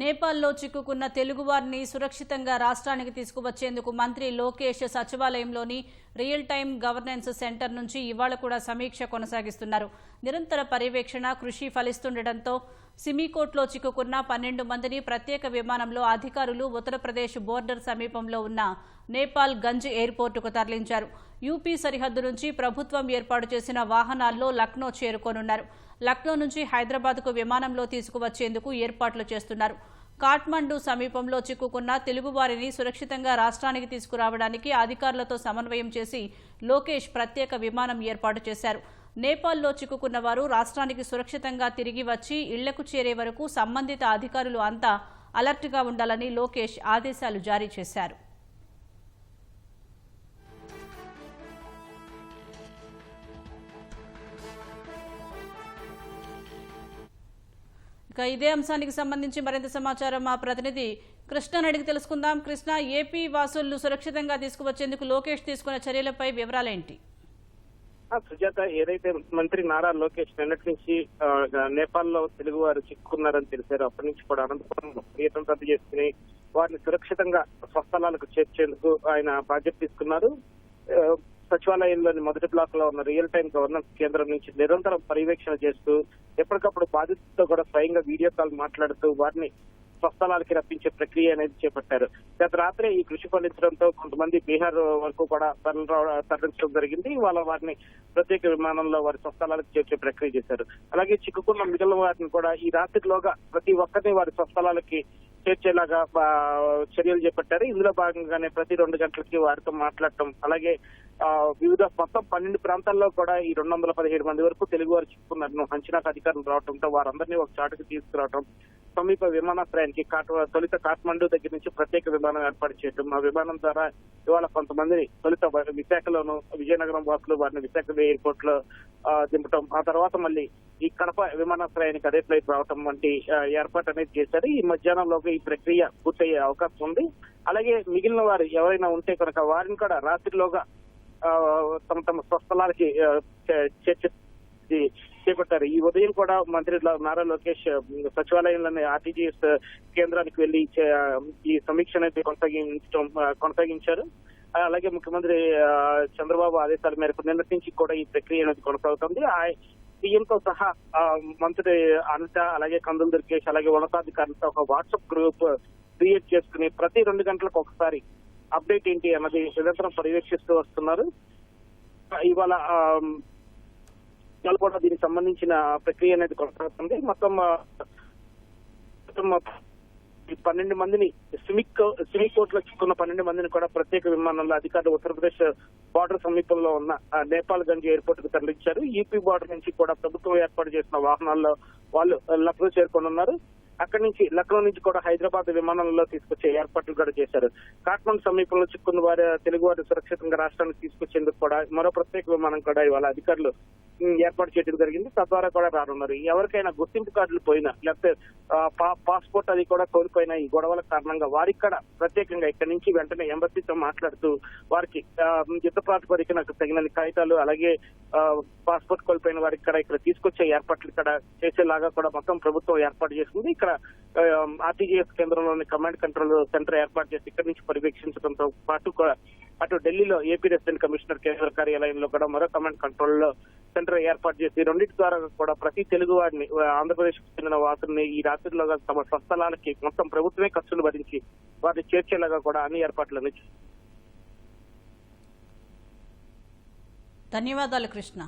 నేపాల్లో చిక్కుకున్న తెలుగువారిని సురక్షితంగా రాష్ట్రానికి తీసుకువచ్చేందుకు మంత్రి లోకేష్ సచివాలయంలోని రియల్ టైం గవర్నెన్స్ సెంటర్ నుంచి ఇవాళ కూడా సమీక్ష కొనసాగిస్తున్నారు. నిరంతర పర్యవేక్షణ కృషి ఫలిస్తుండటంతో సిమికోట్లో చిక్కుకున్న పన్నెండు మందిని ప్రత్యేక విమానంలో అధికారులు ఉత్తరప్రదేశ్ బోర్డర్ సమీపంలో ఉన్న నేపాల్ గంజ్ ఎయిర్పోర్టుకు తరలించారు. యూపీ సరిహద్దు నుంచి ప్రభుత్వం ఏర్పాటు చేసిన వాహనాల్లో లక్నో చేరుకోనున్నారు. లక్నో నుంచి హైదరాబాద్కు విమానంలో తీసుకువచ్చేందుకు ఏర్పాట్లు చేస్తున్నారు. కాఠ్మండు సమీపంలో చిక్కుకున్న తెలుగువారిని సురక్షితంగా రాష్ట్రానికి తీసుకురావడానికి అధికారులతో సమన్వయం చేసి లోకేష్ ప్రత్యేక విమానం ఏర్పాటు చేశారు. నేపాల్లో చిక్కుకున్న వారు రాష్ట్రానికి సురక్షితంగా తిరిగి వచ్చి ఇళ్ళకు చేరే వరకు సంబంధిత అధికారులు అంతా అలర్ట్గా ఉండాలని లోకేష్ ఆదేశాలు జారీ చేశారు. ఇక ఇదే అంశానికి సంబంధించి మరింత సమాచారం మా ప్రతినిధి కృష్ణ అడిగి తెలుసుకుందాం. కృష్ణ ఏపీ వాసులు సురక్షితంగా తీసుకువచ్చేందుకు లోకేష్ తీసుకున్న చర్యలపై వివరాలేంటి? సుజాత ఏదైతే మంత్రి నారా లోకేష్ నిన్నటి నుంచి నేపాల్లో తెలుగు వారు చిక్కుకున్నారని తెలిసారు. అప్పటి నుంచి కూడా అనంతపురం పర్యటన రద్దు చేసుకుని వారిని సురక్షితంగా స్వస్థలాలకు చేర్చేందుకు ఆయన బాధ్యత తీసుకున్నారు. సచివాలయంలోని మొదటి బ్లాక్లో ఉన్న రియల్ టైం గవర్నెన్స్ కేంద్రం నుంచి నిరంతరం పర్యవేక్షణ చేస్తూ ఎప్పటికప్పుడు బాధితులతో కూడా స్వయంగా వీడియో కాల్ మాట్లాడుతూ వారిని స్వస్థలాలకి రప్పించే ప్రక్రియ అనేది చేపట్టారు. గత రాత్రి ఈ కృషి ఫలించడంతో కొంతమంది బీహార్ వరకు కూడా తరలి తరలించడం జరిగింది. వాళ్ళ వారిని ప్రత్యేక విమానంలో వారి స్వస్థలాలకు చేర్చే ప్రక్రియ చేశారు. అలాగే చిక్కుకున్న మిగిలిన వారిని కూడా ఈ రాత్రిలోగా ప్రతి ఒక్కరిని వారి స్వస్థలాలకి చేర్చేలాగా చర్యలు చేపట్టారు. ఇందులో భాగంగానే ప్రతి రెండు గంటలకి వారితో మాట్లాడటం అలాగే వివిధ మొత్తం పన్నెండు ప్రాంతాల్లో కూడా ఈ రెండు వందల పదిహేడు మంది వరకు తెలుగు వారు చిక్కుకున్నారు అంచనాకు అధికారులు రావడంతో వారందరినీ ఒక చాటుకు తీసుకురావడం సమీప విమానాశ్రయానికి కాట్ తొలుత కాఠ్మండు దగ్గర నుంచి ప్రత్యేక విమానం ఏర్పాటు చేయడం. ఆ విమానం ద్వారా ఇవాళ కొంతమందిని తొలుత విశాఖలోను విజయనగరం వాసులు వారిని విశాఖ ఎయిర్పోర్ట్లో దింపటం. ఆ తర్వాత మళ్ళీ ఈ కడప విమానాశ్రయానికి అదే ఫ్లైట్ రావటం వంటి ఏర్పాటు అనేది చేశారు. ఈ మధ్యాహ్నంలోకి ఈ ప్రక్రియ పూర్తయ్యే అవకాశం ఉంది. అలాగే మిగిలిన వారు ఎవరైనా ఉంటే కనుక వారిని కూడా రాత్రిలోగా తమ తమ స్వస్థలాలకి ఆ, చే- చేర్చే చేపట్టారు. ఈ ఉదయం కూడా మంత్రి ల- నారా లోకేష్ సచివాలయంలోనే సచివాలయంలోని ఆర్టీజీఎస్ కేంద్రానికి వెళ్ళి చే- ఈ సమీక్ష అనేది కొనసాగించడం కొనసాగించారు. అలాగే ముఖ్యమంత్రి చంద్రబాబు ఆదేశాల మేరకు నిన్నటి నుంచి కూడా ఈ ప్రక్రియ అనేది కొనసాగుతుంది. ఆ- సీఎంతో సహా మంత్రి అనిత అలాగే కందుల దుర్గేష్ అలాగే ఉన్నతాధికారులతో ఒక వాట్సాప్ గ్రూప్ క్రియేట్ చేసుకుని ప్రతి రెండు గంటలకు ఒకసారి అప్డేట్ ఏంటి అన్నది నిరంతరం పర్యవేక్షిస్తూ వస్తున్నారు. ఇవాళ ఇవాళ కూడా దీనికి సంబంధించిన ప్రక్రియ అనేది కొనసాగుతుంది. మొత్తం మొత్తం ఈ పన్నెండు మందిని సిమిక్ సిమిక్ కోర్టులో చిక్కున్న పన్నెండు మందిని కూడా ప్రత్యేక విమానంలో అధికారులు ఉత్తరప్రదేశ్ బార్డర్ సమీపంలో ఉన్న నేపాల్ గంజ్ ఎయిర్పోర్ట్కు తరలించారు. యూపీ బార్డర్ నుంచి కూడా ప్రభుత్వం ఏర్పాటు చేసిన వాహనాల్లో వాళ్ళు లక్నో చేరుకోనున్నారు. అక్కడి నుంచి లక్నో నుంచి కూడా హైదరాబాద్ విమానంలో తీసుకొచ్చే ఏర్పాట్లు కూడా చేశారు. కాట్మండ్ సమీపంలో చిక్కున్న వారి తెలుగు సురక్షితంగా రాష్ట్రానికి తీసుకొచ్చేందుకు కూడా మరో ప్రత్యేక విమానం కూడా ఇవాళ అధికారులు ఏర్పాటు చేయడం జరిగింది. తద్వారా కూడా రానున్నారు. ఎవరికైనా గుర్తింపు కార్డులు పోయినా లేకపోతే పా- పాస్పోర్ట్ అది కూడా కోల్పోయిన ఈ గొడవల కారణంగా వారికి కూడా ప్రత్యేకంగా ఇక్కడి నుంచి వెంటనే ఎంబసీతో మాట్లాడుతూ వారికి యుద్ధ ప్రాతిపదికన తగిన కాగితాలు అలాగే పాస్పోర్ట్ కోల్పోయిన వారికి కూడా ఇక్కడ తీసుకొచ్చే ఏర్పాట్లు ఇక్కడ చేసేలాగా కూడా మొత్తం ప్రభుత్వం ఏర్పాటు చేసింది. ఇక్కడ ఆర్టీజీఎస్ కేంద్రంలోని కమాండ్ కంట్రోల్ సెంటర్ ఏర్పాటు చేసి ఇక్కడి నుంచి పర్యవేక్షించడంతో పాటు కూడా అటు ఢిల్లీలో ఏపీ రెసిడెంట్ కమిషనర్ కేంద్ర కార్యాలయంలో కూడా మరో కమాండ్ కంట్రోల్లో సెంటర్ ఏర్పాటు చేసి రెండింటి ద్వారా కూడా ప్రతి తెలుగు వాడిని ఆంధ్రప్రదేశ్ చెందిన వాసుల్ని ఈ రాత్రిలోగా తమ స్వస్థలాలకి మొత్తం ప్రభుత్వమే ఖర్చులు భరించి వారిని చేర్చేలాగా కూడా అన్ని ఏర్పాట్లను ధన్యవాదాలు కృష్ణ.